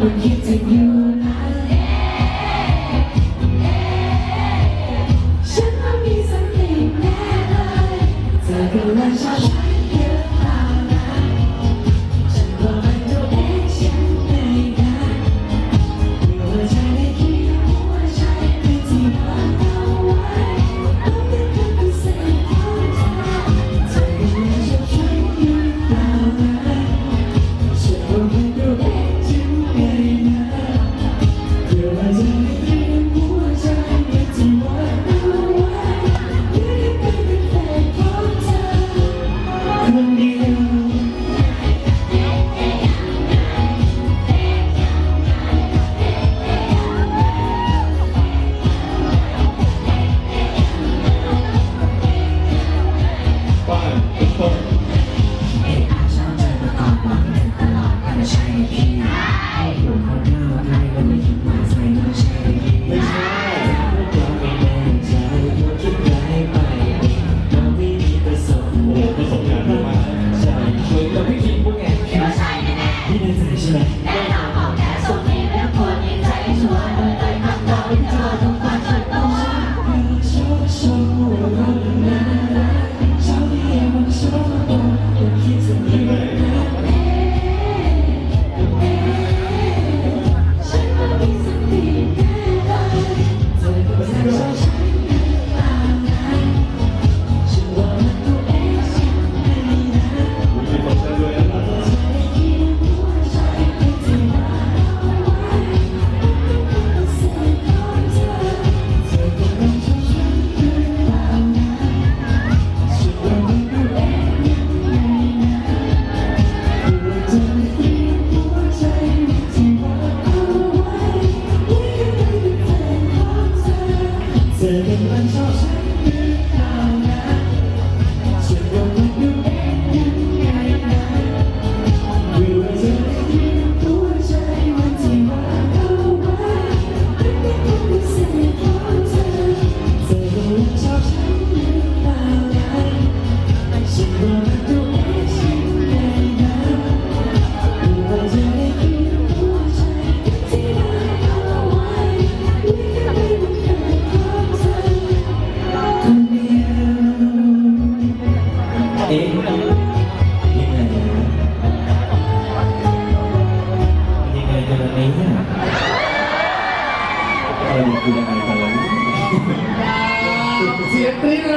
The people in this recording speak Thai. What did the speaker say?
มันคิดถึงอยู่นฉันว่มีสักหนึ่งแน่เลเธอคือวัน and Giày. ไรมันคือยังไงกันล่ะเสียงกรี๊ด